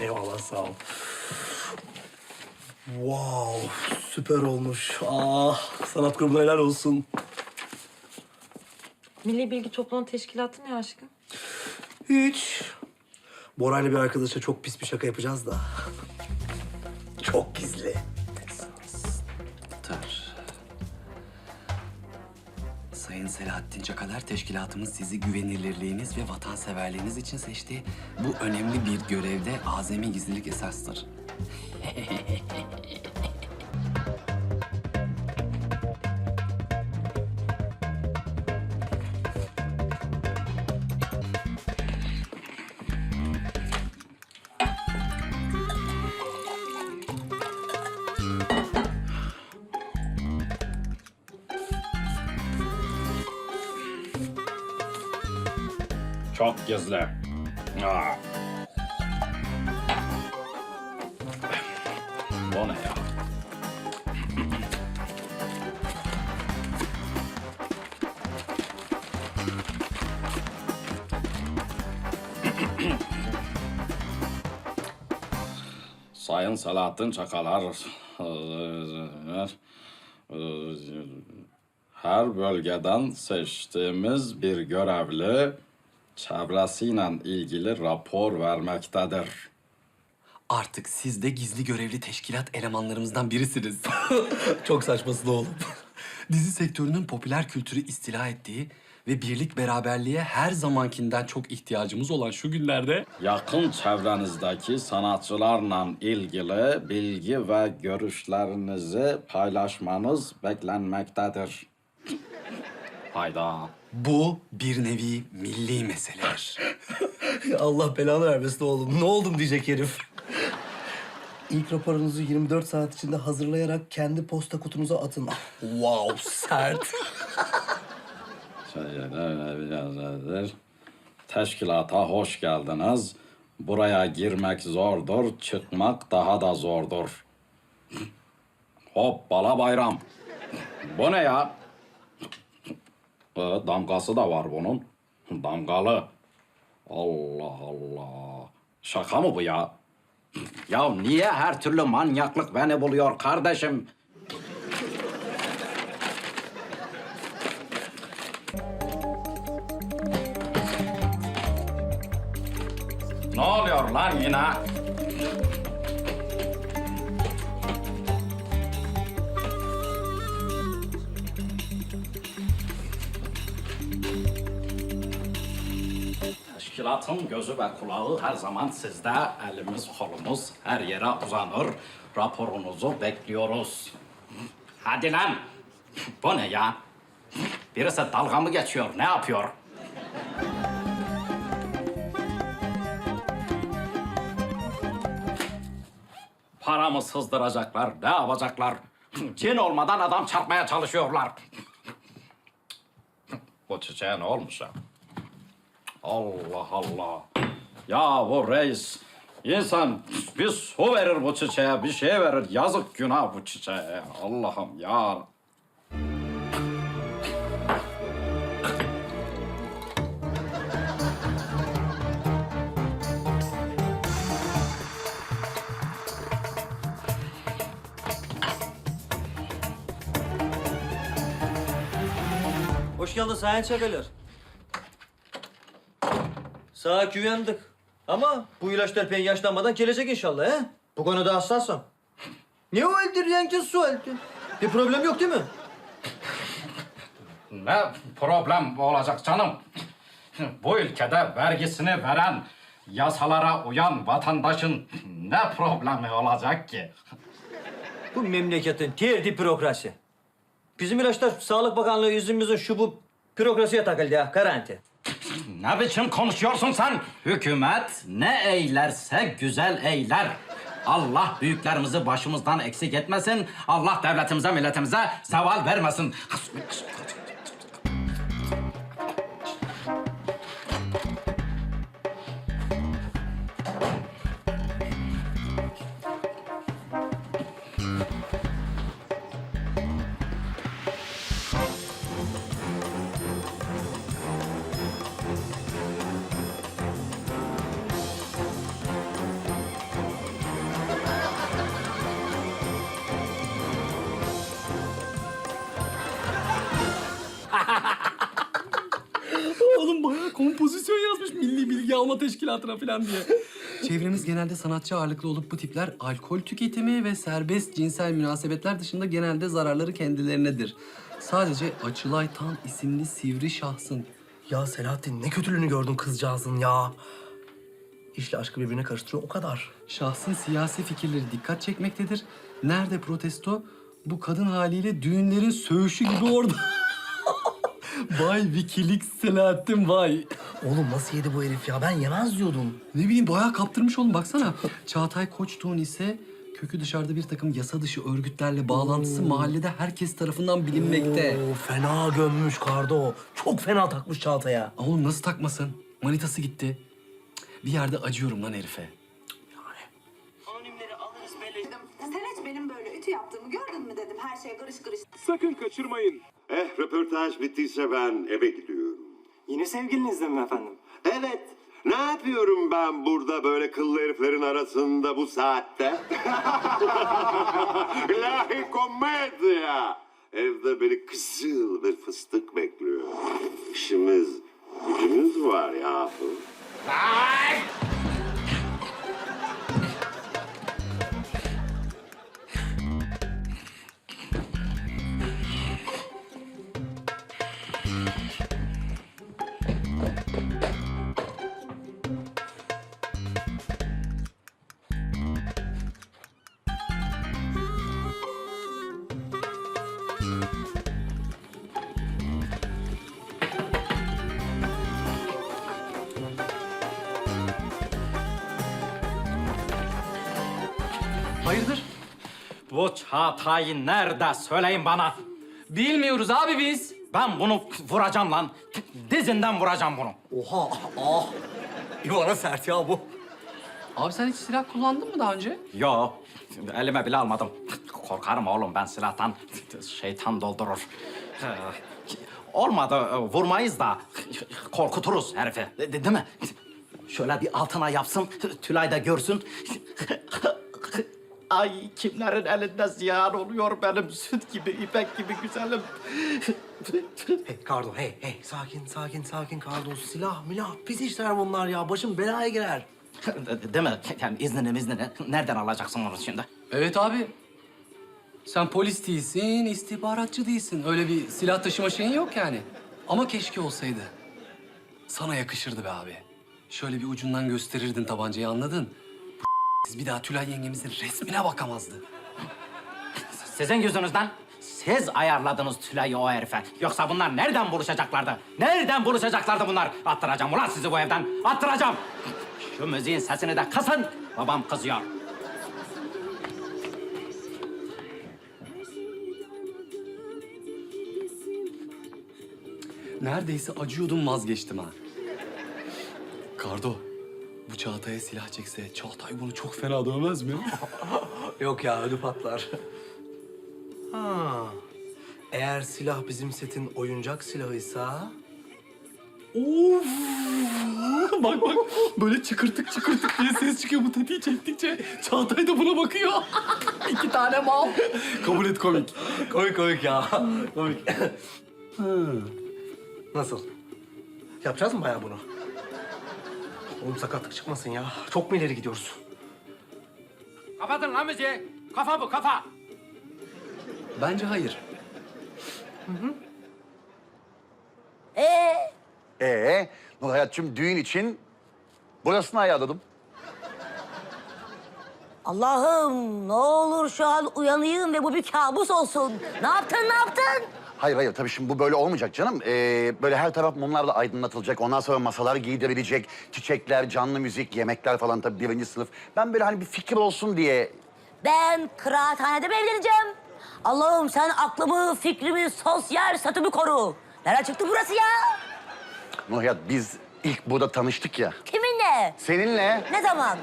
Eyvallah sağ ol. Wow süper olmuş. Ah sanat grubuna helal olsun. Milli Bilgi Toplama Teşkilatı ne aşkım? Hiç. Bora'yla bir arkadaşa çok pis bir şaka yapacağız da. Çok gizli. Dur. Sayın Selahattin Çakalar, teşkilatımız sizi güvenilirliğiniz ve vatanseverliğiniz için seçti. Bu önemli bir görevde azami gizlilik esastır. Çok gizli. Aa. Bu ne ya? Sayın Selahattin Çakalar, her bölgeden seçtiğimiz bir görevli çevresiyle ilgili rapor vermektedir. Artık siz de gizli görevli teşkilat elemanlarımızdan birisiniz. Çok saçmasın oğlum. Dizi sektörünün popüler kültürü istila ettiği ve birlik beraberliğe her zamankinden çok ihtiyacımız olan şu günlerde Yakın çevrenizdeki sanatçılarla ilgili bilgi ve görüşlerinizi paylaşmanız beklenmektedir. Hayda. bu bir nevi milli meseledir. Allah belanı vermesin oğlum. Ne oldum diyecek herif. İlk raporunuzu 24 saat içinde hazırlayarak kendi posta kutunuza atın. Wow sert. Şeyler, Teşkilata hoş geldiniz. Buraya girmek zordur, çıkmak daha da zordur. Hoppala bayram. Bu ne ya? Ee, damgası da var bunun. Damgalı. Allah Allah. Şaka mı bu ya? Ya niye her türlü manyaklık beni buluyor kardeşim? Ne oluyor lan yine? Teşkilatın gözü ve kulağı her zaman sizde. Elimiz kolumuz her yere uzanır. Raporunuzu bekliyoruz. Hadi lan. Bu ne ya? Birisi dalga mı geçiyor? Ne yapıyor? Paramı sızdıracaklar. Ne yapacaklar? Cin olmadan adam çarpmaya çalışıyorlar. Bu çiçeğe ne olmuş ya? Allah Allah. Ya bu reis. insan bir su verir bu çiçeğe, bir şey verir. Yazık günah bu çiçeğe. Allah'ım ya. Hoş geldin Sayın Çakalar. Sağa güvendik. Ama bu ilaçlar pek yaşlanmadan gelecek inşallah he? Bu konuda hassasım. Ne öldürüyorsun ki su öldü? Bir problem yok değil mi? Ne problem olacak canım? Bu ülkede vergisini veren, yasalara uyan vatandaşın ne problemi olacak ki? Bu memleketin terdi bürokrasi. Bizim ilaçlar Sağlık Bakanlığı yüzümüzün şu bu bürokrasiye takıldı ya, garanti. Ne biçim konuşuyorsun sen? Hükümet ne eylerse güzel eyler. Allah büyüklerimizi başımızdan eksik etmesin. Allah devletimize, milletimize zeval vermesin. Oğlum bayağı kompozisyon yazmış milli bilgi alma teşkilatına falan diye. Çevremiz genelde sanatçı ağırlıklı olup bu tipler alkol tüketimi ve serbest cinsel münasebetler dışında genelde zararları kendilerinedir. Sadece Açılay Tan isimli sivri şahsın Ya Selahattin ne kötülüğünü gördün kızcağızın ya. İşle aşkı birbirine karıştırıyor o kadar. Şahsın siyasi fikirleri dikkat çekmektedir. Nerede protesto? Bu kadın haliyle düğünlerin söğüşü gibi orada. vay Wikileaks Selahattin vay. Oğlum nasıl yedi bu herif ya? Ben yemez diyordum. Ne bileyim bayağı kaptırmış oğlum baksana. Çağatay Koçtuğ'un ise kökü dışarıda bir takım yasa dışı örgütlerle bağlantısı mahallede herkes tarafından bilinmekte. Oo, fena gömmüş Kardo. Çok fena takmış Çağatay'a. Oğlum nasıl takmasın? Manitası gitti. Bir yerde acıyorum lan herife. Gördün mü dedim. Her şey karış karış. Sakın kaçırmayın. Eh röportaj bittiyse ben eve gidiyorum. Yine sevgilinizle mi efendim? Evet. Ne yapıyorum ben burada böyle kıllı heriflerin arasında bu saatte? İlahi komedya. Evde beni kızıl bir fıstık bekliyor. İşimiz, gücümüz var yahu. Hayırdır? Bu Çağatay'ı nerede söyleyin bana. Bilmiyoruz abi biz. Ben bunu vuracağım lan. Dizinden vuracağım bunu. Oha, ah. İvana sert ya bu. Abi sen hiç silah kullandın mı daha önce? Yo, elime bile almadım. Korkarım oğlum ben silahtan. Şeytan doldurur. Olmadı vurmayız da korkuturuz herifi. De- değil mi? Şöyle bir altına yapsın, Tülay da görsün. Ay kimlerin elinde ziyan oluyor benim süt gibi, ipek gibi güzelim. Hey Kardo, hey, hey. Sakin, sakin, sakin Kardo. Silah, milah, pis işler bunlar ya. Başım belaya girer. De- Değil mi? Yani iznini iznini nereden alacaksın onu şimdi? Evet abi. Sen polis değilsin, istihbaratçı değilsin. Öyle bir silah taşıma şeyin yok yani. Ama keşke olsaydı. Sana yakışırdı be abi. Şöyle bir ucundan gösterirdin tabancayı anladın? Siz bir daha Tülay yengemizin resmine bakamazdı. Sizin yüzünüzden siz ayarladınız Tülay'ı o herife. Yoksa bunlar nereden buluşacaklardı? Nereden buluşacaklardı bunlar? Attıracağım ulan sizi bu evden. Attıracağım. Şu müziğin sesini de kısın. Babam kızıyor. Neredeyse acıyordum vazgeçtim ha. Kardo, bu Çağatay'a silah çekse Çağatay bunu çok fena dövmez mi? Yok ya, ödü patlar. Ha. Eğer silah bizim setin oyuncak silahıysa... Of! bak bak böyle çıkırtık çıkırtık diye ses çıkıyor bu tetiği çektikçe. Çağatay da buna bakıyor. İki tane mal. Kabul et komik. Komik komik ya. komik. Nasıl? Yapacağız mı bayağı bunu? Oğlum sakatlık çıkmasın ya. Çok mu ileri gidiyoruz? Kapatın lan müziği. Kafa bu kafa. Bence hayır. Ee, Nur Hayat'cığım düğün için burasını ayarladım. Allah'ım ne olur şu an uyanayım ve bu bir kabus olsun. Ne yaptın ne yaptın? Hayır hayır tabii şimdi bu böyle olmayacak canım. Ee, böyle her taraf mumlarla aydınlatılacak. Ondan sonra masalar giydirilecek. Çiçekler, canlı müzik, yemekler falan tabii birinci sınıf. Ben böyle hani bir fikir olsun diye... Ben kıraathanede mi evleneceğim? Allah'ım sen aklımı, fikrimi, sosyal statümü koru. Nereden çıktı burası ya? Nur Hayat biz ilk burada tanıştık ya. Kiminle? Seninle. Ne zaman?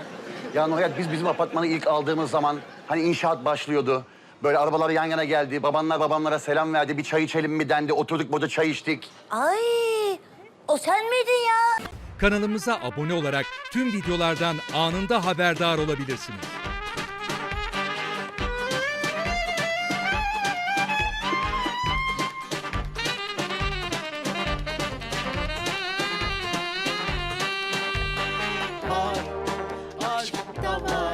Ya Nur Hayat biz bizim apartmanı ilk aldığımız zaman hani inşaat başlıyordu. Böyle arabalar yan yana geldi. Babanlar babamlara selam verdi. Bir çay içelim mi dendi. Oturduk burada çay içtik. Ay o sen miydin ya? Kanalımıza abone olarak tüm videolardan anında haberdar olabilirsiniz.